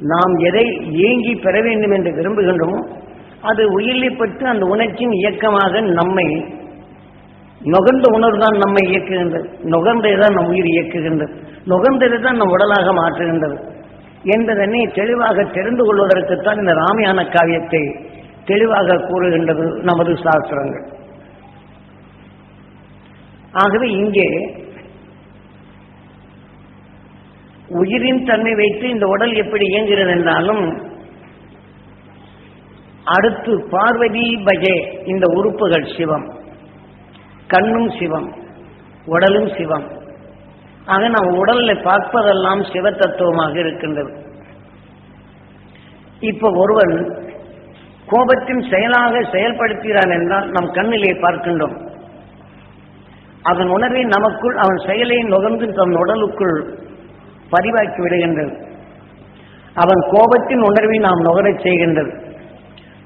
நாம் எதை ஏங்கி பெற வேண்டும் என்று விரும்புகின்றோமோ அது உயிரில் பட்டு அந்த உணர்ச்சியின் இயக்கமாக நம்மை நுகர்ந்த உணர்வு தான் நம்மை இயக்குகின்றது. நுகர்ந்ததை தான் நம் உயிர் இயக்குகின்றது. நுகர்ந்ததை தான் நம் உடலாக மாற்றுகின்றது. என்பதனை தெளிவாக தெரிந்து கொள்வதற்குத்தான் இந்த ராமயான காவியத்தை தெளிவாக கூறுகின்றது நமது சாஸ்திரங்கள். ஆகவே இங்கே உயிரின் தன்மை வைத்து இந்த உடல் எப்படி இயங்குகிறது என்றாலும் அடுத்து பார்வதி பஜே இந்த உறுப்புகள் சிவம். கண்ணும் சிவம் உடலும் சிவம். ஆக நாம் உடல்ல பார்ப்பதெல்லாம் சிவ தத்துவமாக இருக்கின்றது. இப்ப ஒருவன் கோபத்தின் செயலாக செயல்படுத்துகிறான் என்றால் நம் கண்ணிலே பார்க்கின்றோம். அதன் உணர்வை நமக்குள் அவன் செயலை நுகர்ந்து தன் உடலுக்குள் பதிவாக்கி விடுகின்றது. அவன் கோபத்தின் உணர்வை நாம் நுகரச் செய்கின்றது.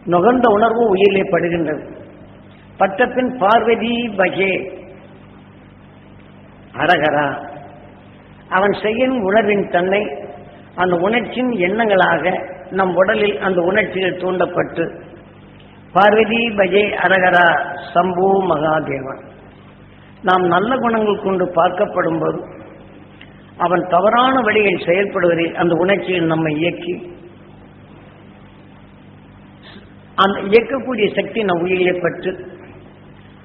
நுகர்ந்த உணர்வு உயிரிலே படுகின்றது. பட்டத்தின் பார்வதி பகே அரகரா. அவன் செய்யும் உணர்வின் தன்னை அந்த உணர்ச்சியின் எண்ணங்களாக நம் உடலில் அந்த உணர்ச்சிகள் தூண்டப்பட்டு பார்வதி பஜே அரகரா சம்பு மகாதேவன் நாம் நல்ல குணங்கள் கொண்டு பார்க்கப்படும் போது அவன் தவறான வழியில் செயல்படுவதை அந்த உணர்ச்சியில் நம்மை இயக்கி அந்த இயக்கக்கூடிய சக்தி நம் உயிரிலே பற்று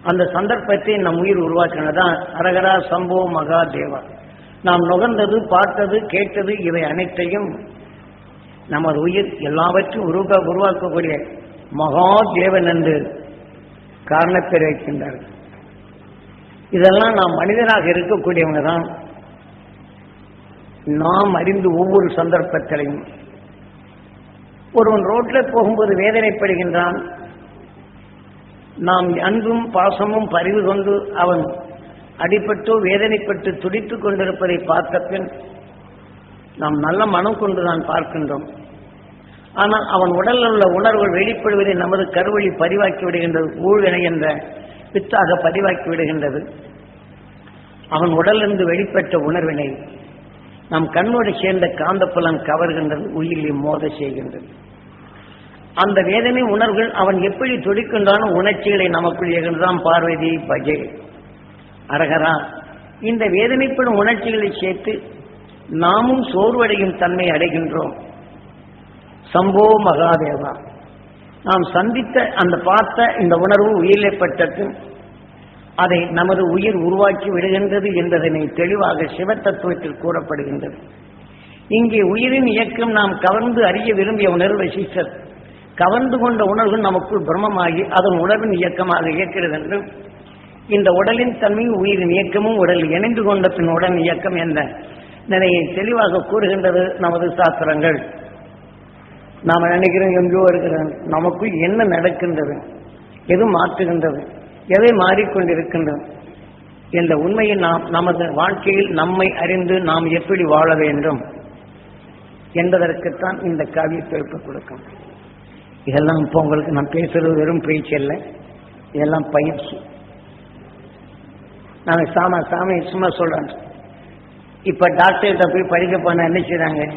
அந்த சந்தர்ப்பத்தை நம் உயிர் உருவாக்கினதான் அரகரா சம்போ மகா தேவா நாம் நுகர்ந்தது பார்த்தது கேட்டது இவை அனைத்தையும் நமது உயிர் எல்லாவற்றையும் உருவா உருவாக்கக்கூடிய மகா தேவன் என்று காரணப்பெற வைக்கின்றார்கள். இதெல்லாம் நாம் மனிதனாக இருக்கக்கூடியவங்க தான் நாம் அறிந்து ஒவ்வொரு சந்தர்ப்பத்திலையும் ஒருவன் ரோட்டில் போகும்போது வேதனைப்படுகின்றான். நாம் அன்பும் பாசமும் பரிவு கொண்டு அவன் அடிபட்டோ வேதனைப்பட்டு துடித்துக் கொண்டிருப்பதை பார்த்த பின் நாம் நல்ல மனம் கொண்டு தான் பார்க்கின்றோம். ஆனால் அவன் உடலில் உள்ள உணர்வுகள் வெளிப்படுவதை நமது கருவழி பதிவாக்கி விடுகின்றது ஊழ்வினை என்ற வித்தாக பதிவாக்கி விடுகின்றது. அவன் உடலிருந்து வெளிப்பட்ட உணர்வினை நம் கண்ணோடு சேர்ந்த காந்தப்புலன் கவர்கின்றது உயிரிலே மோத செய்கின்றது. அந்த வேதனை உணர்வுகள் அவன் எப்படி துடிக்கின்றான உணர்ச்சிகளை நமக்குள் இயகின்றான் பார்வதி பஜே. அரகரா இந்த வேதனைப்படும் உணர்ச்சிகளை சேர்த்து நாமும் சோர்வடையும் தன்மை அடைகின்றோம். சம்போ மகாதேவா நாம் சந்தித்த அந்த பார்த்த இந்த உணர்வு உயிரிழப்பட்டதும் அதை நமது உயிர் உருவாக்கி விடுகின்றது என்பதனை தெளிவாக சிவ தத்துவத்தில் கூறப்படுகின்றது. இங்கே உயிரின் இயக்கம் நாம் கவர்ந்து அறிய விரும்பிய உணர்வு சிஸ்டர் கவர்ந்து கொண்ட உணர்வு நமக்குள் பிரம்மமாகி அதன் உணர்வின் இயக்கமாக இயக்கிறது என்றும் இந்த உடலின் தன்மையும் உயிரின் இயக்கமும் உடல் இணைந்து கொண்ட பின் உடன் இயக்கம் என்ற நிலையை தெளிவாக கூறுகின்றது நமது சாஸ்திரங்கள். நாம் நினைக்கிறோம் எங்கோ இருக்கிறோம் நமக்குள் என்ன நடக்கின்றது? எது மாற்றுகின்றது? எதை மாறிக்கொண்டிருக்கின்றன. என்ற உண்மையை நாம் நமது வாழ்க்கையில் நம்மை அறிந்து நாம் எப்படி வாழ வேண்டும் என்பதற்குத்தான் இந்த காவியத்தை எழுப்ப கொடுக்கும். இதெல்லாம் இப்போ உங்களுக்கு நான் பேசுறது வெறும் பேச்சு அல்ல. இதெல்லாம் பயிற்சி. நான் சாம சாமி சும்மா சொல்றேன் இப்ப டாக்டர்கிட்ட போய் படிக்க போன என்ன செய்றாங்க?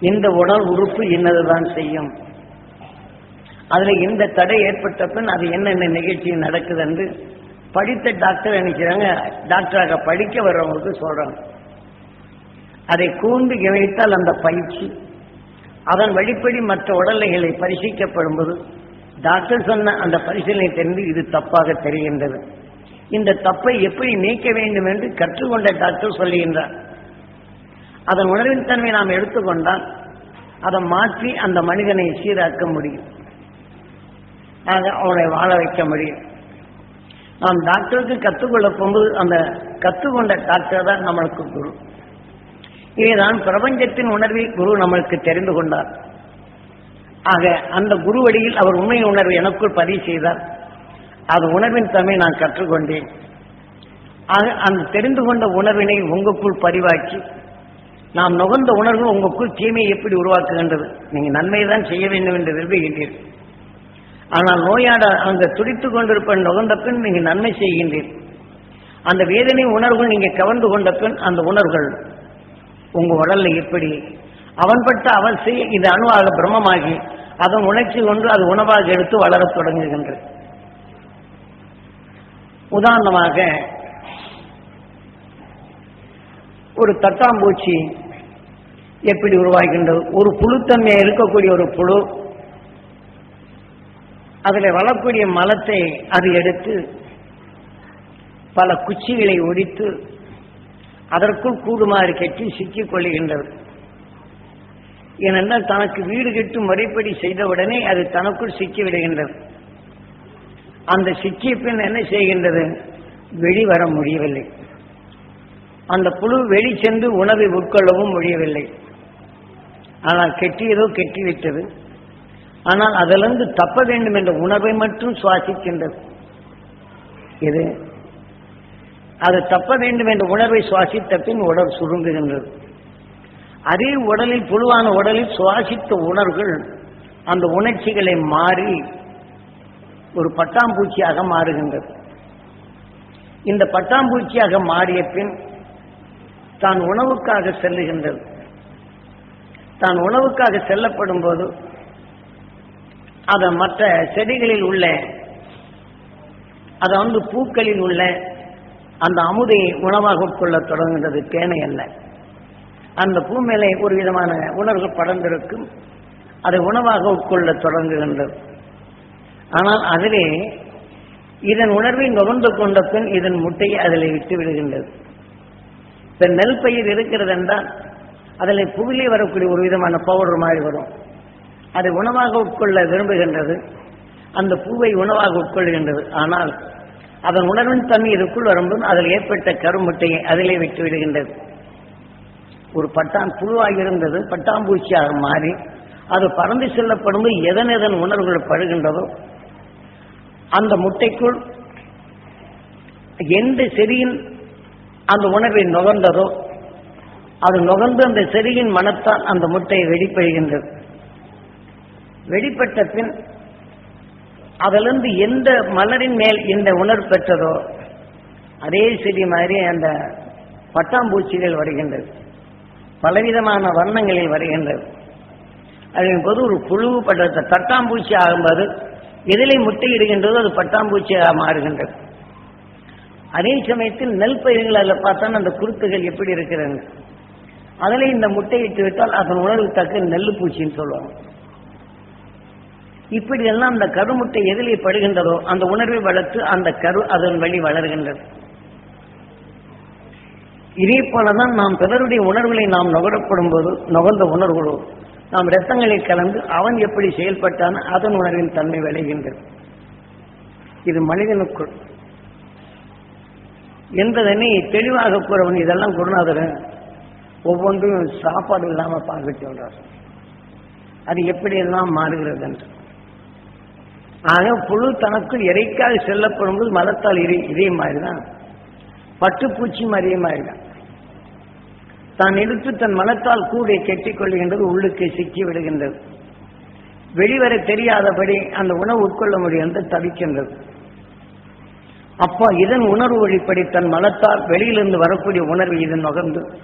இந்த உடல் உறுப்பு இன்னதுதான் செய்யும். அதுல இந்த தடை ஏற்பட்ட பின் அது என்னென்ன நிகழ்ச்சி நடக்குது என்று படித்த டாக்டர் நினைக்கிறாங்க டாக்டராக படிக்க வர்றவங்களுக்கு சொல்றாங்க. அதை கூர்ந்து கவனித்தால் அந்த பயிற்சி அதன் வழிப்படி மற்ற உடல்நிலைகளை பரிசீலிக்கப்படும் போது டாக்டர் சொன்ன அந்த பரிசீலனை தெரிந்து இது தப்பாக தெரிகின்றது. இந்த தப்பை எப்படி நீக்க வேண்டும் என்று கற்றுக்கொண்ட டாக்டர் சொல்லுகின்றார். அதன் உணர்வின் தன்மை நாம் எடுத்துக்கொண்டால் அதை மாற்றி அந்த மனிதனை சீராக்க முடியும். ஆக அவனை வாழ வைக்க முடியும். நாம் டாக்டருக்கு கற்றுக்கொள்ள போகும்போது அந்த கற்றுக்கொண்ட டாக்டர் தான் நம்மளுக்கு குரு இதைதான் பிரபஞ்சத்தின் உணர்வை குரு நம்மளுக்கு தெரிந்து கொண்டார். ஆக அந்த குரு வழியில் அவர் உண்மை உணர்வு எனக்குள் பதிவு செய்தார். அது உணர்வின் தன்மை நான் கற்றுக்கொண்டேன் ஆக அந்த தெரிந்து கொண்ட உணர்வினை உங்களுக்குள் பதிவாக்கி நாம் நுகர்ந்த உணர்வு உங்களுக்குள் தீமையை எப்படி உருவாக்குகின்றது? நீங்கள் நன்மையை தான் செய்ய வேண்டும் என்று விரும்புகின்றீர்கள். ஆனால் நோயாட அங்க துடித்துக் கொண்டிருப்ப நுகர்ந்த பின் நீங்க நன்மை செய்கின்றீர்கள் அந்த வேதனை உணர்வுகள் நீங்க கவர்ந்து கொண்ட பின் அந்த உணர்வுகள் உங்க உடல்ல எப்படி? அவன் பட்ட இது அணுவாக பிரம்மமாகி அதன் உணர்ச்சி கொண்டு அது உணவாக எடுத்து வளரத் தொடங்குகின்றது. உதாரணமாக ஒரு தட்டாம்பூச்சி எப்படி உருவாகின்றது? ஒரு புழுத்தன்மையை இருக்கக்கூடிய ஒரு புழு அதில் வளரக்கூடிய மலத்தை அது எடுத்து பல குச்சிகளை ஒடித்து அதற்குள் கூடுமாறு கட்டி சிக்கிக் கொள்ளுகின்றது. ஏனென்றால் தனக்கு வீடு கட்டும் முறைப்படி செய்தவுடனே அது தனக்குள் சிக்கி விடுகின்றது. அந்த சிக்கிய பின் என்ன செய்கின்றது? வெளிவர முடியவில்லை. அந்த புழு வெளி சென்று உணவை உட்கொள்ளவும் முடியவில்லை. ஆனால் கெட்டியதோ கெட்டிவிட்டது. ஆனால் அதிலிருந்து தப்ப வேண்டும் என்ற உணர்வை மட்டும் சுவாசிக்கின்றது. இது அது தப்ப வேண்டும் என்ற உணர்வை சுவாசித்த பின் உடல் சுருங்குகின்றது. அதே உடலில் புழுவான உடலில் சுவாசித்த உணர்வுகள் அந்த உணர்ச்சிகளை மாறி ஒரு பட்டாம்பூச்சியாக மாறுகின்றது. இந்த பட்டாம்பூச்சியாக மாறிய பின் தான் உணவுக்காக செல்லுகின்றது. தான் உணவுக்காக செல்லப்படும் போது அதை மற்ற செடிகளில் உள்ள அதை வந்து பூக்களில் உள்ள அந்த அமுதை உணவாக உட்கொள்ள தொடங்குகின்றது தேனை அல்ல. அந்த பூ மேலே ஒரு விதமான உணர்வு படர்ந்திருக்கும். அதை உணவாக உட்கொள்ள தொடங்குகின்றது. ஆனால் அதிலே இதன் உணர்வை நுகர்ந்து கொண்ட பின் இதன் முட்டையை அதில் விட்டு விடுகின்றது. இப்ப நெல் பயிர் இருக்கிறது என்றால் அதில் புவிலே வரக்கூடிய ஒரு விதமான பவுடர் மாதிரி வரும். அதை உணவாக உட்கொள்ள விரும்புகின்றது. அந்த பூவை உணவாக உட்கொள்கின்றது. ஆனால் அதன் உணர்வின் தன்மை இதுக்குள் வரும்போது அதில் ஏற்பட்ட கருமுட்டையை அதிலே விட்டு விடுகின்றது. ஒரு பட்டாம் புழுவாக இருந்தது பட்டாம்பூச்சியாக மாறி அது பறந்து செல்லப்படும்போது எதன் எதன் உணர்வுகள் படுகின்றதோ அந்த முட்டைக்குள் எந்த செடியின் அந்த உணர்வை நுகர்ந்ததோ அது நுகர்ந்து அந்த செடியின் மனத்தால் அந்த முட்டையை வெளிப்படுகின்றது. வெளிப்பட்ட பின் அதிலிருந்து எந்த மலரின் மேல் இந்த உணர்வு பெற்றதோ அதே செடி மாதிரி அந்த பட்டாம்பூச்சிகள் வருகின்றது. பலவிதமான வர்ணங்களில் வருகின்றது. அதன் போது ஒரு புழு பட்ட தட்டாம்பூச்சி ஆகும்போது எதிலே முட்டையிடுகின்றதோ அது பட்டாம்பூச்சியாக மாறுகின்றது. அதே சமயத்தில் நெல் பயிர்கள் அதில் பார்த்தா அந்த குருத்துகள் எப்படி இருக்கிறது? அதில் இந்த முட்டையிட்டு விட்டால் அதன் உணர்வு தக்க நெல் பூச்சின்னு சொல்லுவாங்க. இப்படி எல்லாம் அந்த கருமுட்டை எதிலே படுகின்றதோ அந்த உணர்வை வளர்த்து அந்த கரு அதன் வழி வளர்கின்றது. இதே போலதான் நாம் பிறருடைய உணர்வுகளை நாம் நுகரப்படும் போது நுகர்ந்த உணர்வுகளோ நாம் ரத்தங்களை கலந்து அவன் எப்படி செயல்பட்டான் அதன் உணர்வின் தன்மை விளைகின்றது. இது மனிதனுக்குள். என்பதனை தெளிவாக கூறவன் இதெல்லாம் குருநாதர் ஒவ்வொன்றும் சாப்பாடு இல்லாம பார்க்க சொல்றார் அது எப்படி எல்லாம் மாறுகிறது என்று ஆக புழு தனக்கு இறைக்காக செல்லப்படும் போது மலத்தால் இறை இதே மாதிரிதான். பட்டுப்பூச்சி மாதிரியே மாதிரிதான். தான் எடுத்து தன் மனத்தால் கூடை கெட்டிக் கொள்கின்றது உள்ளுக்கு சிக்கி விடுகின்றது. வெளிவர தெரியாதபடி அந்த உணவு உட்கொள்ள முடியாது தவிக்கின்றது. அப்போ இதன் உணர்வு வழிப்படி தன் மலத்தால் வெளியிலிருந்து வரக்கூடிய உணர்வு இதன் நுகர்ந்து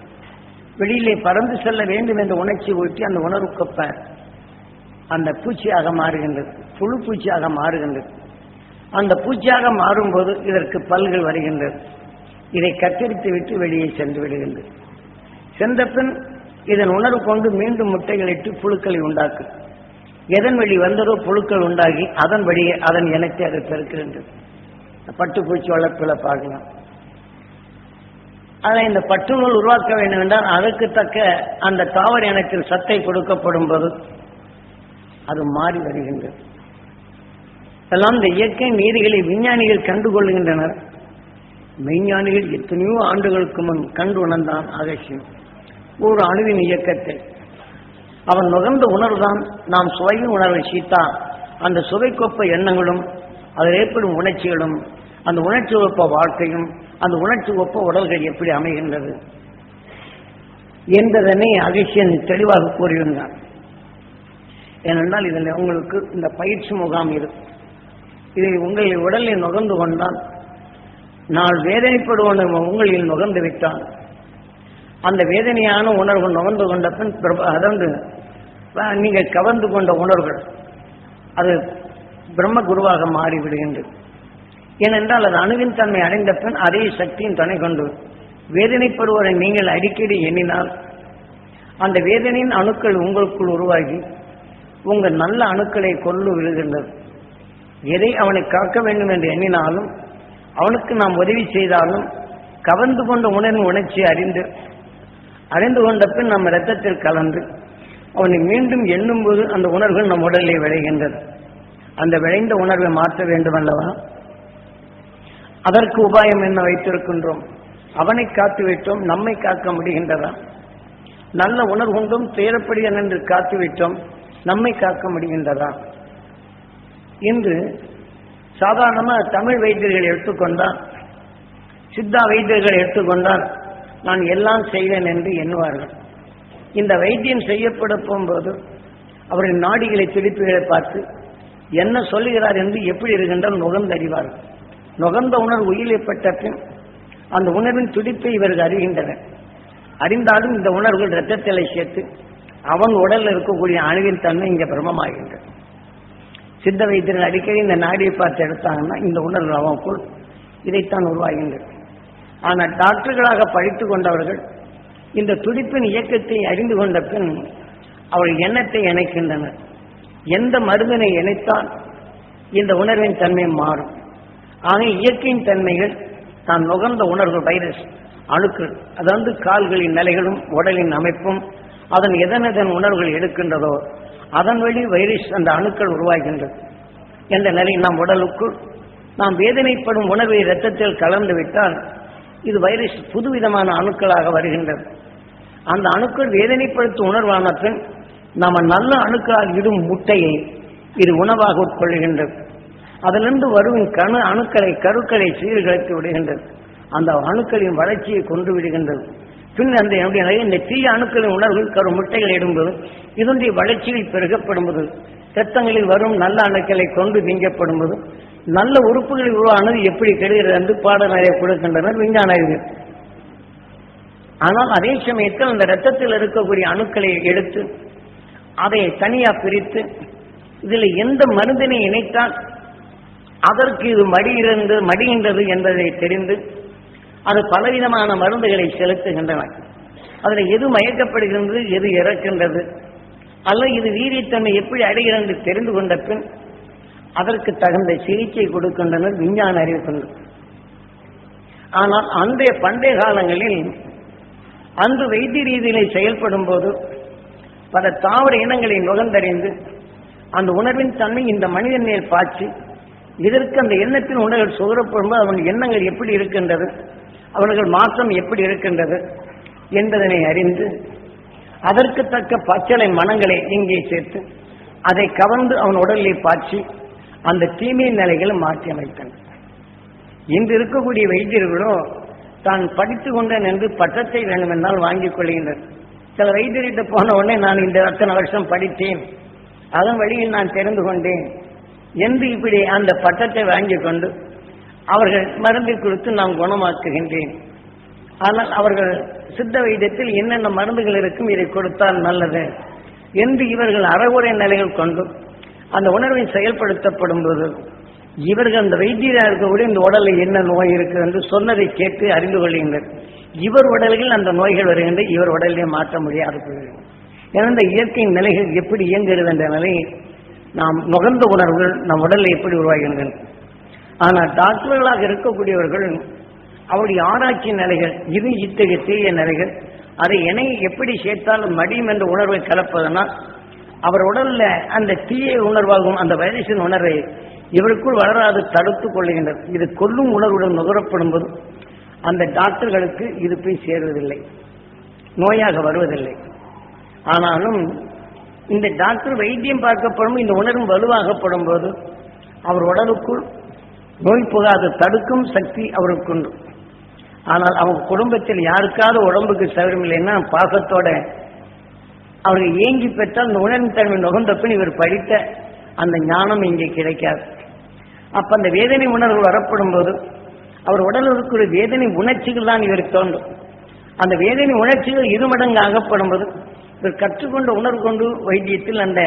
வெளியிலே பறந்து செல்ல வேண்டும் என்ற உணர்ச்சி ஊட்டி அந்த உணர்வுக்கப்ப அந்த பூச்சியாக மாறுகின்றது. புழு பூச்சியாக மாறுகின்றது. அந்த பூச்சியாக மாறும்போது இதற்கு பல்கள் வருகின்றது. இதை கத்தரித்து விட்டு வெளியே சென்று விடுகின்றது. சென்ற பின் இதன் உணர்வு கொண்டு மீண்டும் முட்டைகளிட்டு புழுக்களை உண்டாக்கும் எதன் வழி வந்ததோ புழுக்கள் உண்டாகி அதன் வழியே அதன் இனத்தை அதை பெருக்கின்றது பட்டுப்பூச்சி வளர்ப்பில் பார்க்கலாம். ஆனால் இந்த பட்டு நூல் உருவாக்க வேண்டும் என்றால் அதற்கு தக்க அந்த தாவர இனத்தில் சத்தை கொடுக்கப்படும் போது அது மாறி வருகின்றது. எல்லாம் இந்த இயற்கை நீதிகளை விஞ்ஞானிகள் கண்டுகொள்கின்றனர் மெய்ஞானிகள் எத்தனையோ ஆண்டுகளுக்கு முன் கண்டு உணர்ந்தான் அகசியம் ஒரு அணுவின் இயக்கத்தை அவன் நுகர்ந்த உணர்வுதான் நாம் சுவையின் உணர்வை சீத்தா. அந்த சுவைக்கொப்ப எண்ணங்களும் அதில் ஏற்படும் உணர்ச்சிகளும் அந்த உணர்ச்சி ஒப்ப வாழ்க்கையும் அந்த உணர்ச்சி ஒப்ப உடல்கள் எப்படி அமைகின்றது? என்பதனை அகசியன் தெளிவாக கூறியிருந்தான். ஏனென்றால் இதில் உங்களுக்கு இந்த பயிற்சி முகாம் இருக்கு இதை உங்களின் உடலில் நுகர்ந்து கொண்டான். நான் வேதனைப்படுவன உங்களில் நுகர்ந்து விட்டான். அந்த வேதனையான உணர்வு நுகர்ந்து கொண்ட பின் பிரப- நீங்கள் கவர்ந்து கொண்ட உணர்வுகள் அது பிரம்ம குருவாக மாறிவிடுகின்றது. ஏனென்றால் அது அணுவின் தன்மை அடைந்த பின் அதே சக்தியின் துணை கொண்டு வேதனைப்படுவதை நீங்கள் அடிக்கடி எண்ணினால் அந்த வேதனையின் அணுக்கள் உங்களுக்குள் உருவாகி உங்கள் நல்ல அணுக்களை கொள்ளு விழுகின்றது எதை அவனை காக்க வேண்டும் என்று எண்ணினாலும் அவனுக்கு நாம் உதவி செய்தாலும் கவர்ந்து கொண்ட உணர்வு உணர்ச்சி அறிந்து அறிந்து கொண்ட பின் நம் இரத்தத்தில் கலந்து அவனை மீண்டும் எண்ணும்போது அந்த உணர்வுகள் நம் உடலில் விளைகின்றது. அந்த விளைந்த உணர்வை மாற்ற வேண்டும் அல்லவா? அதற்கு உபாயம் என்ன வைத்திருக்கின்றோம்? அவனை காத்து விட்டோம் நம்மை காக்க முடிகின்றதா? நல்ல உணர்வுண்டும் துயரப்படியன் என்று காத்து விட்டோம் நம்மை காக்க முடிகின்றதா? இன்று சாதாரணமாக தமிழ் வைத்தியர்கள் எடுத்துக்கொண்டால் சித்தா வைத்தியர்கள் எடுத்துக்கொண்டால் நான் எல்லாம் செய்வேன் என்று எண்ணுவார்கள். இந்த வைத்தியம் செய்யப்பட போகும்போது அவரின் நாடிகளை துடிப்புகளை பார்த்து என்ன சொல்லுகிறார் என்று எப்படி இருக்கின்றால் நுகர்ந்தறிவார்கள் நுகர்ந்த உணர்வு உயிரிழப்பட்ட பின் அந்த உணர்வின் துடிப்பை இவர்கள் அறிகின்றனர். அறிந்தாலும் இந்த உணர்வுகள் இரத்தத்திலை சேர்த்து அவன் உடலில் இருக்கக்கூடிய அணுவின் தன்மை இங்கே பிரமமாகின்றது. சித்த வைத்தியர்கள் அடிக்கடி இந்த நாடியை பார்த்து எடுத்தாங்கன்னா இந்த உணர்வு அவனுக்குள் இதைத்தான் உருவாகின்றது. ஆனால் டாக்டர்களாக படித்து கொண்டவர்கள் இந்த துடிப்பின் இயக்கத்தை அறிந்து கொண்ட பின் அவர்கள் எண்ணத்தை இணைக்கின்றனர். எந்த மருந்தினை இணைத்தால் இந்த உணர்வின் தன்மை மாறும். ஆக இயற்கையின் தன்மைகள் தான் நுகர்ந்த உணர்வு வைரஸ் அணுக்கள் அதாவது கால்களின் நிலைகளும் உடலின் அமைப்பும் அதன் எதனதன் உணர்வுகள் எடுக்கின்றதோ அதன் வழி வைரஸ் அந்த அணுக்கள் உருவாகின்றது. என்ற நிலை நம் உடலுக்குள். நாம் வேதனைப்படும் உணவை இரத்தத்தில் கலந்து விட்டால் இது வைரஸ் புதுவிதமான அணுக்களாக வருகின்றது. அந்த அணுக்கள் வேதனைப்படுத்தும் உணர்வான பின் நாம் நல்ல அணுக்களால் இடும் முட்டையை இது உணவாக உட்கொள்கின்றது. அதிலிருந்து வரும் கணு அணுக்களை கருக்களை சீர்குலைத்து விடுகின்றது. அந்த அணுக்களின் வளர்ச்சியை கொண்டு விடுகின்றது. பின் அந்த என்னுடைய இந்த தீய அணுக்களின் உணர்வுகள் கரு முட்டைகள் இடும்போது இதனுடைய வளர்ச்சியில் பெருகப்படும்போது ரத்தங்களில் வரும் நல்ல அணுக்களை கொண்டு நீங்கப்படும்போது நல்ல உறுப்புகளை உருவானது எப்படி கெடுகிறது என்று பாடநறைய கொடுக்கின்றனர் விஞ்ஞான அறிஞர். ஆனால் அதே சமயத்தில் அந்த ரத்தத்தில் இருக்கக்கூடிய அணுக்களை எடுத்து அதை தனியா பிரித்து இதில் எந்த மருந்தினை இணைத்தால் அதற்கு இது மடியிருந்து மடிகின்றது என்பதை தெரிந்து அது பலவிதமான மருந்துகளை செலுத்துகின்றன. அதில் எது மயக்கப்படுகின்றது எது இறக்கின்றது அல்லது இது வீரியத்தன்மை எப்படி அடைகிறது தெரிந்து கொண்ட பின் அதற்கு தகுந்த சிகிச்சை கொடுக்கின்றனர் விஞ்ஞான அறிவு கொண்டு ஆனால் அன்றைய பண்டைய காலங்களில் அன்று வைத்திய ரீதியிலே செயல்படும் போது பல தாவர இனங்களை நுகர்ந்தறிந்து அந்த உணர்வின் தன்மை இந்த மனிதன் மேல் பாய்ச்சி இதற்கு அந்த எண்ணத்தின் உணர்வுகள் சுகரப்படும்போது அவன் எண்ணங்கள் எப்படி இருக்கின்றது அவர்கள் மாற்றம் எப்படி இருக்கின்றது என்பதனை அறிந்து அதற்கு தக்க பச்சளை மனங்களை இங்கே சேர்த்து அதை கவர்ந்து அவன் உடலில் பாய்ச்சி அந்த தீமை நிலைகளை மாற்றி அமைத்தன. இன்று இருக்கக்கூடிய வைத்தியர்களோ தான் படித்து கொண்டேன் என்று பட்டத்தை வேண்டுமென்றால் வாங்கிக் கொள்கின்றனர். சில வைத்தியர்கிட்ட போன உடனே நான் இந்த அத்தனை வருஷம் படித்தேன். அதன் வழியில் நான் தெரிந்து கொண்டேன். என்று இப்படி அந்த பட்டத்தை வாங்கிக் கொண்டு அவர்கள் மருந்தை கொடுத்து நான் குணமாக்குகின்றேன். ஆனால் அவர்கள் சித்த வைத்தியத்தில் என்னென்ன மருந்துகள் இருக்கும் இதை கொடுத்தால் நல்லது என்று இவர்கள் அறகுறை நிலைகள் கொண்டும் அந்த உணர்வை செயல்படுத்தப்படும் போது இவர்கள் அந்த வைத்தியராக இருக்கக்கூடிய இந்த உடலில் என்ன நோய் இருக்கு என்று சொன்னதை கேட்டு அறிந்து கொள்கின்றனர். இவர் உடல்களில் அந்த நோய்கள் வருகின்ற இவர் உடலிலே மாற்ற முடியாது ஏன்னா இந்த இயற்கையின் நிலைகள் எப்படி இயங்குகிறது என்ற நிலையை நாம் நுகர்ந்த உணர்வுகள் நம் உடலில் எப்படி உருவாகின்றன. ஆனால் டாக்டர்களாக இருக்கக்கூடியவர்கள் அவருடைய ஆராய்ச்சி நிலைகள் இது இத்தகைய தீய நிலைகள் அதை இணை எப்படி சேர்த்தாலும் மடியும் என்ற உணர்வை கலப்பதனால் அவர் உடல்ல அந்த தீய உணர்வாகும் அந்த வைரஸின் உணர்வை இவருக்குள் வளராது தடுத்துக் கொள்ளுகின்றது இது கொல்லும் உணர்வுடன் நுகரப்படும் போது அந்த டாக்டர்களுக்கு இது போய் சேருவதில்லை. நோயாக வருவதில்லை. ஆனாலும் இந்த டாக்டர் வைத்தியம் பார்க்கப்படும் இந்த உணர்வு வலுவாகப்படும் போது அவர் உடலுக்குள் நோய் புகாத தடுக்கும் சக்தி அவருக்கு உண்டு ஆனால் அவங்க குடும்பத்தில் யாருக்காவது உடம்புக்கு சௌகரியம் இல்லைன்னா பாசத்தோட அவர்கள் ஏங்கி பெற்றால் அந்த உணர்வின் தன்மை நுகர்ந்தப்பன் இவர் படித்த அந்த ஞானம் இங்கே கிடைக்காது. அப்ப அந்த வேதனை உணர்வு வரப்படும் போது அவர் உடல் இருக்கிற வேதனை உணர்ச்சிகள் தான் இவருக்கு தோன்றும். அந்த வேதனை உணர்ச்சிகள் இருமடங்கு அகப்படும் போது இவர் கற்றுக்கொண்ட உணர்வு கொண்டு வைத்தியத்தில் அந்த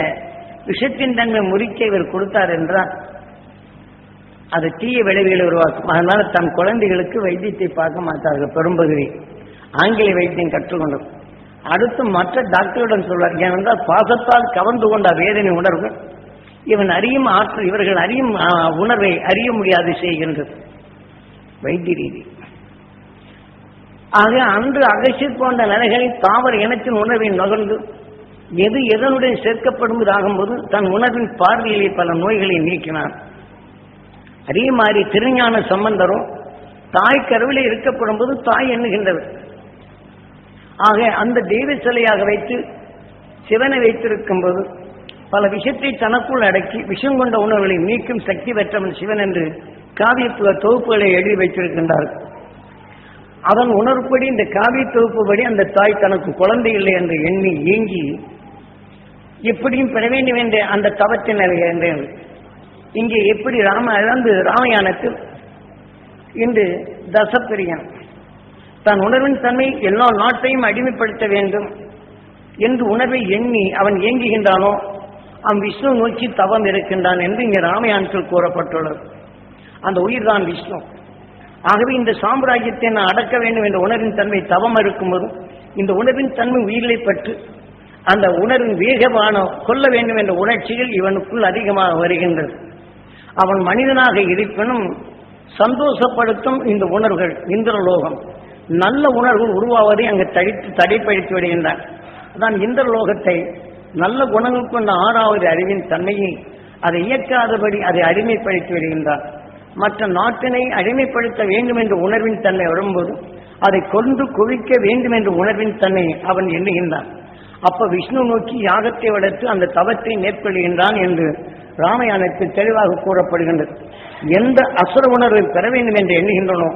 விஷத்தின் தன்மை முறிக்க இவர் கொடுத்தார் என்றால் அது தீய விளைவுகளை உருவாக்கும். அதனால தன் குழந்தைகளுக்கு வைத்தியத்தை பார்க்க மாட்டார்கள் பெரும்பகுதி. ஆங்கில வைத்தியம் கற்றுக்கொண்டது. அடுத்து மற்ற டாக்டருடன் சொல்வார் ஏனென்றால் பாசத்தால் கவர்ந்து கொண்ட வேதனை உணர்வு இவன் அறியும் ஆற்றல் இவர்கள் அறியும் உணர்வை அறிய முடியாது செய்கின்றது. வைத்திய ரீதி. ஆக அன்று அகசித் போன்ற நிலைகளை தாவர இனத்தின் உணர்வை நுகர்ந்து எது எதனுடன் சேர்க்கப்படுவதாகும்போது தன் உணர்வின் பார்வையிலே பல நோய்களை நீக்கினார் அதே மாதிரி திருஞான சம்பந்தரும் தாய் கருவிலே இருக்கப்படும் போது தாய் எண்ணுகின்றவர் ஆக அந்த தெய்வ சிலையாக வைத்து சிவனை வைத்திருக்கும் போது பல விஷயத்தை தனக்குள் அடக்கி விஷம் கொண்ட உணர்வுகளை நீக்கும் சக்தி பெற்றவன் சிவன் என்று காவியத்துவ தொகுப்புகளை எழுதி வைத்திருக்கின்றார். அதன் உணர்வுப்படி இந்த காவிய தொகுப்புப்படி அந்த தாய் தனக்கு குழந்தை இல்லை என்று எண்ணி ஏங்கி எப்படியும் பெற வேண்டும் என்ற அந்த தவத்தின் நிலையில் இங்கே எப்படி ராம இழந்து ராமயானத்தில் இன்று தசப்பிரியன் தன் உணர்வின் தன்மை எல்லா நாட்டையும் அடிமைப்படுத்த வேண்டும் என்று உணர்வை எண்ணி அவன் இயங்குகின்றானோ அவன் விஷ்ணு நோக்கி தவம் இருக்கின்றான் என்று இங்கே ராமயானத்தில் கூறப்பட்டுள்ளது. அந்த உயிர் தான் விஷ்ணு. ஆகவே இந்த சாம்ராஜ்யத்தை நான் அடக்க வேண்டும் என்ற உணர்வின் தன்மை தவம் இருக்கும்போது இந்த உணர்வின் தன்மை உயிரிலை பற்று அந்த உணர்வின் வேகமான கொல்ல வேண்டும் என்ற உணர்ச்சிகள் இவனுக்குள் அதிகமாக வருகின்றது. அவன் மனிதனாக இருப்பினும் சந்தோஷப்படுத்தும் இந்த உணர்வுகள் இந்திரலோகம். நல்ல உணர்வுகள் உருவாவதை அங்கு தடித்து தடைப்படுத்தி விடுகின்றான் அதான் இந்திரலோகத்தை நல்ல குணங்கள் கொண்ட ஆறாவது அறிவின் தன்மையை அதை இயக்காதபடி அதை அடிமைப்படுத்தி விடுகின்றார் மற்ற நாட்டினை அடிமைப்படுத்த வேண்டும் என்ற உணர்வின் தன்மை வரும்போது அதை கொண்டு குவிக்க வேண்டும் என்ற உணர்வின் தன்மை அவன் எண்ணுகின்றான். அப்ப விஷ்ணு நோக்கி யாகத்தை வளர்த்து அந்த தவத்தை மேற்கொள்கின்றான் என்று ராமாயணத்தில் தெளிவாக கூறப்படுகின்றது. எந்த அசுர உணர்வை பெற வேண்டும் என்று எண்ணுகின்றனோ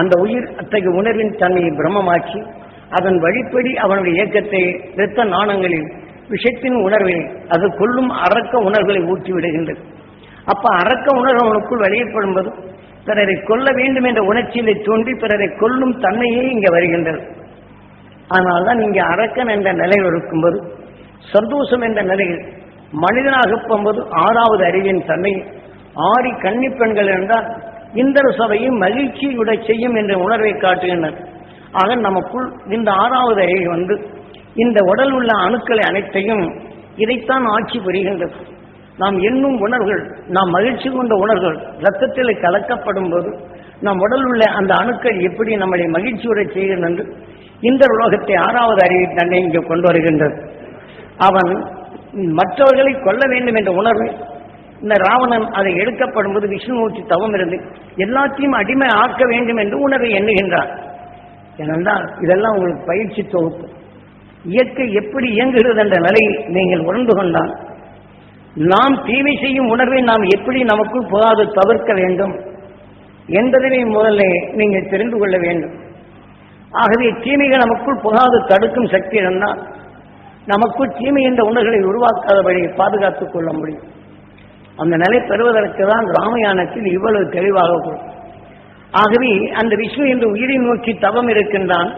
அந்த உயிர் அத்தகைய உணர்வின் தன்மையை பிரம்மமாக்கி அதன் வழிப்படி அவனுடைய இயக்கத்தை இரத்த நாணங்களில் விஷத்தின் உணர்வை அது கொல்லும் அரக்க உணர்வுகளை ஊற்றிவிடுகின்றது அப்ப அரக்க உணர்வு அவனுக்குள் வெளியப்படும்போது பிறரை கொல்ல வேண்டும் என்ற உணர்ச்சியிலே தோன்றி பிறரை கொல்லும் தன்மையே இங்கே வருகின்றது. அதனால்தான் இங்கே அரக்கன் என்ற நிலையில் இருக்கும்போது சந்தோஷம் என்ற நிலையில் மனிதனாக போகும்போது ஆறாவது அறிவின் தன்மை ஆறி கன்னி பெண்கள் என்றால் இந்த சபையை மகிழ்ச்சியுட செய்யும் என்ற உணர்வை காட்டுகின்றனர் ஆக நமக்குள் இந்த ஆறாவது அறிவு வந்து இந்த உடல் உள்ள அணுக்களை அனைத்தையும் இதைத்தான் ஆட்சி புரிகின்றது. நாம் எண்ணும் உணர்வுகள் நாம் மகிழ்ச்சி கொண்ட உணர்வுகள் ரத்தத்தில் கலக்கப்படும் போது நம் உடல் உள்ள அந்த அணுக்கள் எப்படி நம்மளை மகிழ்ச்சியுட செய்கின்றது இந்த உலோகத்தை ஆறாவது அறிவை தன்னை இங்கே கொண்டு வருகின்றது. அவன் மற்றவர்களை கொல்ல வேண்டும் என்ற உணர்வு. இந்த ராவணன் அதை எடுக்கப்படும் போது விஷ்ணுமூர்த்தி தவம் இருந்து எல்லாத்தையும் அடிமை ஆக்க வேண்டும் என்று உணர்வை எண்ணுகின்றார் ஏனென்றால் இதெல்லாம் உங்களுக்கு பயிற்சி தொகுப்பு. இயற்கை எப்படி இயங்குகிறது என்ற நிலையில் நீங்கள் உணர்ந்து கொண்டால் நாம் தீமை செய்யும் உணர்வை நாம் எப்படி நமக்குள் போகாது தவிர்க்க வேண்டும் என்பதனை முதல்ல நீங்கள் தெரிந்து கொள்ள வேண்டும். ஆகவே தீமைகள் நமக்குள் புகாது தடுக்கும் சக்தி இருந்தால் நமக்குள் தீமை என்ற உணர்களை உருவாக்காதபடி பாதுகாத்துக் கொள்ள முடியும். அந்த நிலை பெறுவதற்கு தான் ராமயானத்தில் இவ்வளவு தெளிவாக ஆகவே அந்த விஷ்ணு என்று உயிரை நோக்கி தவம் இருக்கின்றான்.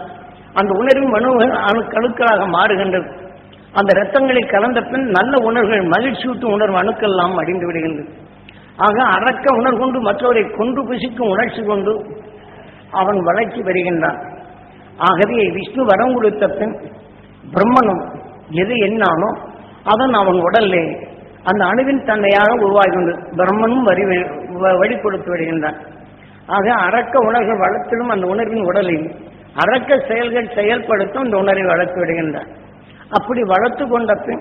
அந்த உணர்வு மனு அணுக்கணுக்களாக மாறுகின்றது. அந்த இரத்தங்களில் கலந்த பின் நல்ல உணர்வுகள் மகிழ்ச்சியூட்டும் உணர்வு அணுக்கள் எல்லாம் அடிந்து விடுகின்றது. ஆக அறக்க உணர்கொண்டு மற்றவரை கொன்று புசிக்கும் உணர்ச்சி கொண்டு அவன் வளர்ச்சி வருகின்றான் ஆகவே விஷ்ணு வரம் கொடுத்த பின் பிரம்மனும் எது எண்ணானோ அதன் அவன் உடல்லே அந்த அணுவின் தன்மையாக உருவாகின்றது பிரம்மனும் வரி வ- வழி கொடுத்து விடுகின்றான். ஆக அறக்க உணர்வுகள் வளர்த்திடும் அந்த உணர்வின் உடலில் அறக்க செயல்கள் செயல்படுத்தும் அந்த உணர்வை வளர்த்து விடுகின்றான். அப்படி வளர்த்து கொண்ட பின்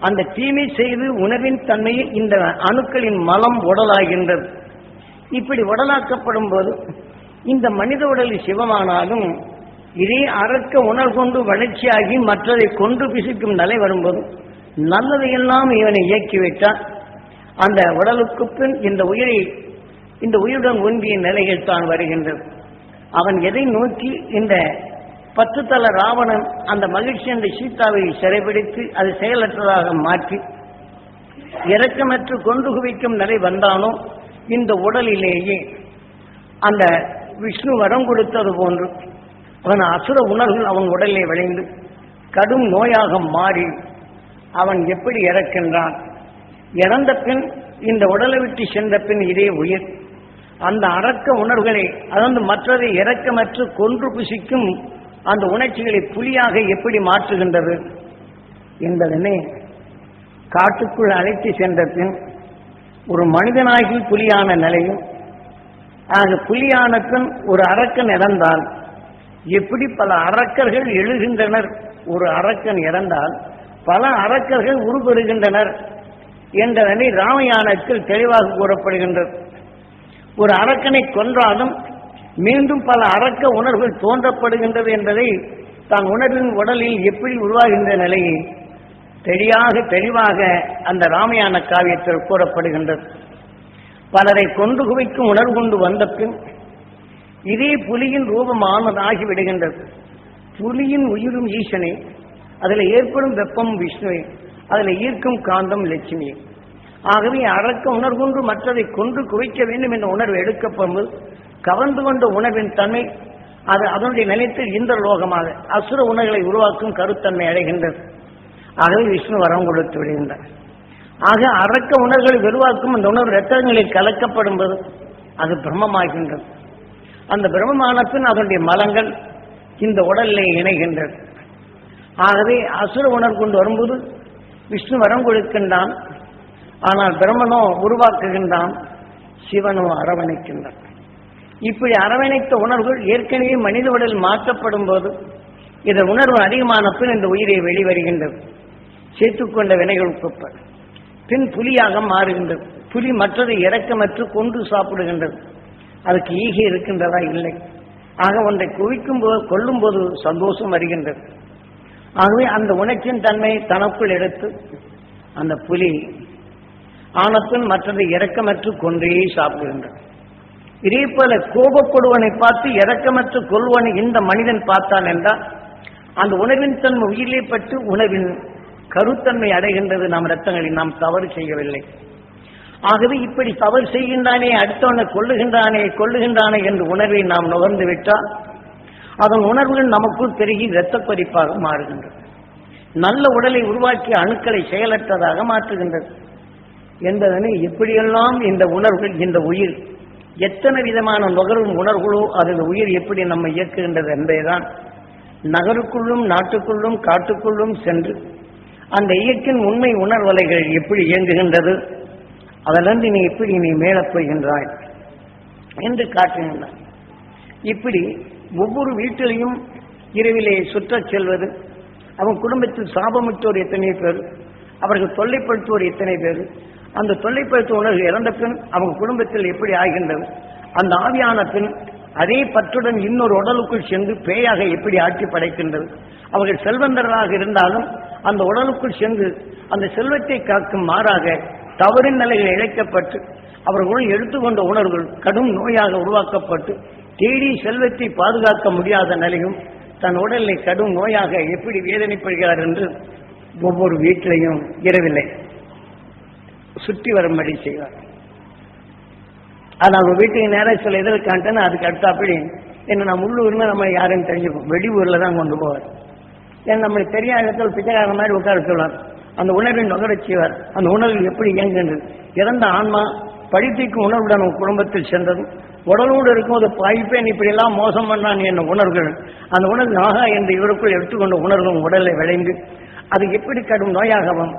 அந்த தீமை செய்து உணவின் தன்மையை இந்த அணுக்களின் மலம் உடலாகின்றது. இப்படி உடலாக்கப்படும் போது இந்த மனித உடலில் சிவமானாலும் இதே அறக்க உணர் கொண்டு வளர்ச்சியாகி மற்றதை கொண்டு பிசிக்கும் நிலை வரும்போது நல்லதையெல்லாம் இவனை இயக்கிவிட்டால் அந்த உடலுக்கு பின் இந்த உயிரை இந்த உயிருடன் ஒன்றிய நிலையில் தான் வருகின்றது. அவன் எதை நோக்கி இந்த பத்து தல ராவணன் அந்த மகிழ்ச்சி என்ற சீதாவை சிறைபிடித்து அது செயலற்றதாக மாற்றி இரக்கமற்று கொண்டு குவிக்கும் நிலை வந்தானோ இந்த உடலிலேயே அந்த விஷ்ணு வரம் கொடுத்தது போன்று அவன் அசுர உணர்வுகள் அவன் உடலிலே விளைந்து கடும் நோயாக மாறி அவன் எப்படி இறக்கின்றான்? இறந்த பின் இந்த உடலை விட்டு சென்ற பின் இதே உயிர். அந்த அறக்க உணர்வுகளை அதாவது மற்றதை இறக்கமற்று கொன்று புசிக்கும் அந்த உணர்ச்சிகளை புலியாக எப்படி மாற்றுகின்றது? என்பதனே காட்டுக்குள் அழைத்து சென்ற பின் ஒரு மனிதனாகி புலியான நிலையும் ஆக புலியான பின் ஒரு அரக்கன் இறந்தால் எப்படி பல அரக்கர்கள் எழுகின்றனர்? ஒரு அரக்கன் இறந்தால் பல அரக்கர்கள் உருபெறுகின்றனர் என்றதனை ராமயானத்தில் தெளிவாக கூறப்படுகின்றது. ஒரு அரக்கனை கொன்றாலும் மீண்டும் பல அரக்க உணர்வுகள் தோன்றப்படுகின்றது என்பதை தான் உணர்வின் உடலில் எப்படி உருவாகின்ற நிலையை தெளிவாக தெளிவாக அந்த ராமயான காவியத்தில் கூறப்படுகின்றது. பலரை கொண்டு குவிக்கும் உணர்வு கொண்டு வந்த பின் இதே புலியின் ரூபமானதாகி விடுகின்றது. புலியின் உயிரும் ஈசனே அதில் ஏற்படும் வெப்பம் விஷ்ணுவே அதில் ஈர்க்கும் காந்தம் லட்சுமியே. ஆகவே அடக்க உணர்வுண்டு மற்றதை கொன்று குவிக்க வேண்டும் என்ற உணர்வு எடுக்கப்படும்போது கவர்ந்து கொண்ட உணர்வின் தன்மை அது அதனுடைய நினைத்து இந்த லோகமாக அசுர உணர்களை உருவாக்கும் கருத்தன்மை அடைகின்றது. ஆகவே விஷ்ணு வரம் கொடுத்து விடுகின்றார். ஆக அறக்க உணர்வுகளை உருவாக்கும் அந்த உணர்வு ரத்தங்களில் கலக்கப்படும் போது அது பிரம்மமாகின்றது. அந்த பிரம்மமான பின் அதனுடைய மலங்கள் இந்த உடலிலே இணைகின்றது ஆகவே அசுர உணர்வு கொண்டு வரும்போது விஷ்ணு வரம் கொடுக்கின்றான். ஆனால் பிரம்மனோ உருவாக்குகின்றான். சிவனோ அரவணைக்கின்றான். இப்படி அரவணைத்த உணர்வுகள் ஏற்கனவே மனித உடல் மாற்றப்படும் போது இதன் உணர்வு அதிகமான பின் இந்த உயிரை வெளிவருகின்றது. சேர்த்துக்கொண்ட வினைகள் குப்ப பின் புலியாக மாறுகின்றது. புலி மற்றதை இறக்கமற்று கொண்டு சாப்பிடுகின்றது. அதுக்கு ஈகை இருக்கின்றதா இல்லை. ஆக ஒன்றை குவிக்கும் போது கொள்ளும் போது சந்தோஷம் வருகின்றது. ஆகவே அந்த உணர்ச்சியின் தன்மை தனக்குள் எடுத்து அந்த புலி ஆணத்தின் மற்றதை இறக்கமற்று கொன்றே சாப்பிடுகின்றது. இதே போல கோபப்படுவனை பார்த்து இறக்கமற்று கொள்வனை இந்த மனிதன் பார்த்தான் என்றால் அந்த உணவின் தன்மை உயிரிலே பட்டு உணவின் கருத்தன்மை அடைகின்றது. நாம் ரத்தங்களில் நாம் தவறு செய்யவில்லை. ஆகவே இப்படி தவறு செய்கின்றானே அடுத்தவனை கொள்ளுகின்றானே கொள்ளுகின்றானே என்ற உணர்வை நாம் நுகர்ந்து விட்டால் அதன் உணர்வுகள் நமக்குள் பெருகி இரத்த கொதிப்பாக மாறுகின்றது. நல்ல உடலை உருவாக்கிய அணுக்களை செயலற்றதாக மாற்றுகின்றது என்பதனை எப்படியெல்லாம் இந்த உணர்வுகள் இந்த உயிர் எத்தனை விதமான நுகரும் உணர்வுகளோ அதில் உயிர் எப்படி நம்ம இயக்குகின்றது என்பதுதான் நகருக்குள்ளும் நாட்டுக்குள்ளும் காட்டுக்குள்ளும் சென்று அந்த இயக்கின் உண்மை உணர்வலைகள் எப்படி இயங்குகின்றது அதிலிருந்து நீ எப்படி நீ மேலே போகின்றாய் என்று காட்டுகின்றான் இப்படி ஒவ்வொரு வீட்டிலையும் இரவிலே சுற்றச் செல்வது அவன் குடும்பத்தில் சாபமிட்டோர் எத்தனை பேர் அவர்கள் தொல்லைப்படுத்துவோர் எத்தனை பேர் அந்த தொல்லைப்படுத்தும் உணர்வு இறந்த பின் அவங்க குடும்பத்தில் எப்படி ஆகின்றது? அந்த ஆவியான பின் அதே பற்றுடன் இன்னொரு உடலுக்குள் சென்று பேயாக எப்படி ஆட்சி படைக்கின்றது? அவர்கள் செல்வந்தர்களாக இருந்தாலும் அந்த உடலுக்குள் சென்று அந்த செல்வத்தை காக்கும் மாறாக தவறின் நிலைகள் இழைக்கப்பட்டு அவர்களுடன் எடுத்துக்கொண்ட உணர்வுகள் கடும் நோயாக உருவாக்கப்பட்டு தேடி செல்வத்தை பாதுகாக்க முடியாத நிலையும் தன் உடலை கடும் நோயாக எப்படி வேதனைப்படுகிறார் என்று ஒவ்வொரு வீட்டிலையும் இரவில்லை. சுற்றி வரும்படி செய்வார். அது அவங்க வீட்டுக்கு நேராக சில இதில் காண்டேன்னு அதுக்கு அடுத்தாப்படி என்ன நம்ம உள்ளூர்னா நம்ம யாருன்னு தெரிஞ்சுப்போம். வெளியூர்ல தான் கொண்டு போவார். ஏன்னா நம்மளுக்கு தெரியாத இடத்துல பிச்சைக்காரன் மாதிரி உட்கார சொல்லுவார் அந்த உணர்வை நுகரச் செய்வார் அந்த உணர்வு எப்படி இயங்குகின்றது இறந்த ஆன்மா படித்திக்கும் உணர்வுடன் உன் குடும்பத்தில் சென்றதும் உடலோடு இருக்கும்போது பாய்ப்பேன் இப்படியெல்லாம் மோசம் பண்ணான் என்ன உணர்வுகள் அந்த உணர்வு நாகா என்று இவருக்குள் எடுத்துக்கொண்ட உணர்வும் உடலை விளைந்து அது எப்படி கடும் நோயாகவும்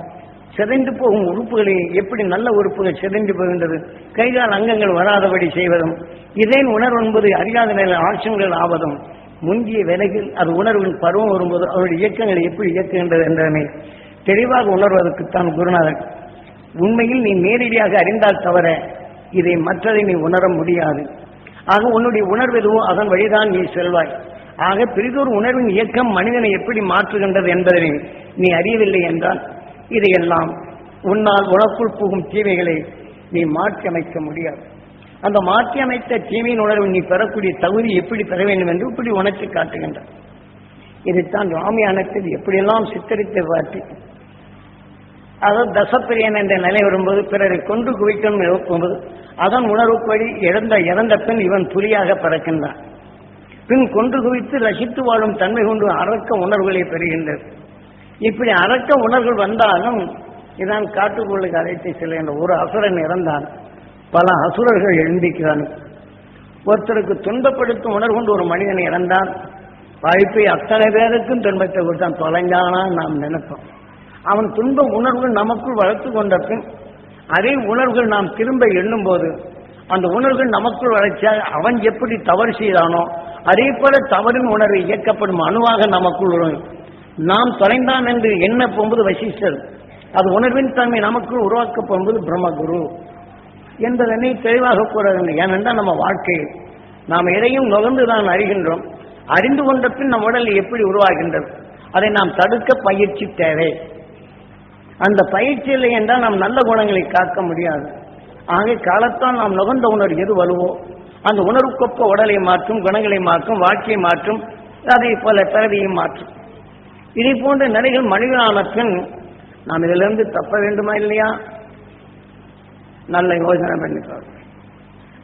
சிதைந்து போகும் உறுப்புகளை எப்படி நல்ல உறுப்புகள் சிதைந்து போகின்றது கைகால் அங்கங்கள் வராதபடி செய்வதும் இதேன் உணர்வு என்பது அறியாத நிலை ஆட்சியங்கள் ஆவதும் முந்திய விலையில் அது உணர்வின் பருவம் வரும்போது அவருடைய இயக்கங்களை எப்படி இயக்குகின்றது என்பதனை தெளிவாக உணர்வதற்குத்தான் குருநாதன் உண்மையில் நீ நேரடியாக அறிந்தால் தவிர இதை மற்றதை நீ உணர முடியாது. ஆக உன்னுடைய உணர்வு எதுவோ அதன் வழிதான் நீ செல்வாய். ஆக பெரிதொரு உணர்வின் இயக்கம் மனிதனை எப்படி மாற்றுகின்றது என்பதை நீ அறியவில்லை என்றால் இதையெல்லாம் உன்னால் உனக்குள் புகும் தீமைகளை நீ மாற்றி அமைக்க முடியாது. அந்த மாற்றி அமைத்த தீமையின் உணர்வு நீ பெறக்கூடிய தகுதி எப்படி பெற வேண்டும் என்று இப்படி உணர்ச்சி காட்டுகின்றார். இதைத்தான் ராமியானத்தில் எப்படியெல்லாம் சித்தரித்து பார்த்து அதாவது தசப்பிரியன் என்ற நிலை வரும்போது பிறரை கொன்று குவிக்கணும் எழுப்பும்போது அதன் உணர்வுப்படி இழந்த இறந்த பின் இவன் புலியாக பறக்கின்றான். பின் கொன்று குவித்து ரசித்து வாழும் தன்மை கொண்டு அரக்க உணர்வுகளை பெறுகின்றது. இப்படி அரக்க உணர்வுகள் வந்தாலும் இதான் காட்டுக்குள்ளுக்கு அழைத்து செல்கின்ற ஒரு அசுரன் இறந்தான். பல அசுரர்கள் எழுந்திக்கிறான் ஒருத்தருக்கு துன்பப்படுத்தும் உணர்வு கொண்டு ஒரு மனிதன் இறந்தான். வாய்ப்பை அத்தனை பேருக்கும் துன்பத்தை கொடுத்தான். தொலைஞ்சானா? நாம் நினைப்போம். அவன் துன்ப உணர்வுகள் நமக்குள் வளர்த்து கொண்ட பின் அதே உணர்வுகள் நாம் திரும்ப எண்ணும் போது அந்த உணர்வுகள் நமக்குள் வளர்ச்சியாக அவன் எப்படி தவறு செய்தானோ அதே போல தவறின் உணர்வு இயக்கப்படும் அணுவாக நமக்குள் வரும். நாம் தொலைந்தான் என்று எண்ண போகும்போது வசிஷ்டர் அது உணர்வின் தன்மை நமக்குள் உருவாக்க போகும்போது பிரம்மகுரு என்பதனை தெளிவாக கூறவில்லை. ஏனென்றால் நம்ம வாழ்க்கை நாம் எதையும் நுகர்ந்து தான் அறிகின்றோம். அறிந்து கொண்ட பின் நம் உடல் எப்படி உருவாகின்றது? அதை நாம் தடுக்க பயிற்சி தேவை. அந்த பயிற்சி இல்லை என்றால் நாம் நல்ல குணங்களை காக்க முடியாது. ஆக காலத்தால் நாம் நுகர்ந்த உணர்வு எது வலுவோ அந்த உணர்வுக்கொப்ப உடலை மாற்றும் குணங்களை மாற்றும் வாழ்க்கையை மாற்றும் அதை போல பிறவியை மாற்றும். இதை போன்ற நிலைகள் மனிதனான பின் நாம் இதிலிருந்து தப்ப வேண்டுமா இல்லையா? நல்ல யோசனை பண்ணிப்பாங்க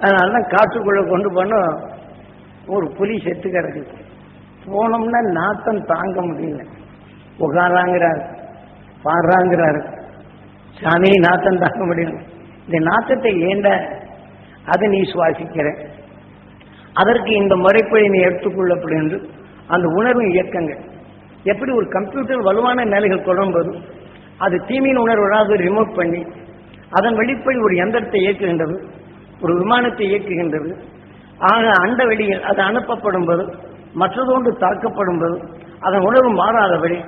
அதனால தான் காட்டுக்குள்ள கொண்டு போனோம் ஒரு புலி செத்து கிடக்குது. போனோம்னா நாத்தம் தாங்க முடியல. உகாராங்கிறாரு பாடுறாங்கிறாரு. சாமி நாத்தம் தாங்க முடியும் இந்த நாத்தத்தை ஏண்ட அதை நீ சுவாசிக்கிற. அதற்கு இந்த முறைப்படி நீ எடுத்துக்கொள்ளப்படும் என்று அந்த உணர்வு இயக்கங்கள் எப்படி ஒரு கம்ப்யூட்டர் வலுவான நிலைகள் தொடரும்போது அது தீமையின் உணர்வுகளாக ரிமோட் பண்ணி அதன் வெளிப்படி ஒரு எந்திரத்தை இயக்குகின்றது ஒரு விமானத்தை இயக்குகின்றது. ஆக அண்ட வெளியில் அது அனுப்பப்படும் போது மற்றதொன்று தாக்கப்படும் போது அதன் உணர்வு மாறாதபடி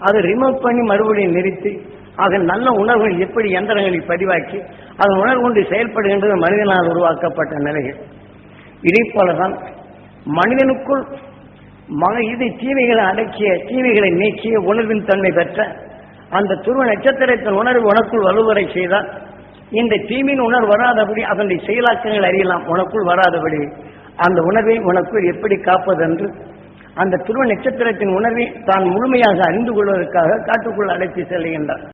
அதை ரிமூவ் பண்ணி மறுபடியும் நிறுத்தி அதன் நல்ல உணர்வுகள் எப்படி எந்திரங்களில் பதிவாக்கி அதன் உணர்வு கொண்டு செயல்படுகின்றது மனிதனால் உருவாக்கப்பட்ட நிலைகள். இதே போலதான் மனிதனுக்குள் மக இது தீமைகளை அடக்கிய தீமைகளை நீக்கிய உணர்வின் தன்மை பெற்ற அந்த துருவ நட்சத்திரத்தின் உணர்வு உனக்குள் வலுவரை செய்தால் இந்த தீமின் உணர்வு வராதபடி அதனுடைய செயலாக்கங்கள் அறியலாம் உனக்குள் வராதபடி அந்த உணர்வை உனக்குள் எப்படி காப்பதென்று அந்த துருவ நட்சத்திரத்தின் உணர்வை தான் முழுமையாக அறிந்து கொள்வதற்காக காட்டுக்குள் அழைத்து செல்கின்றார்.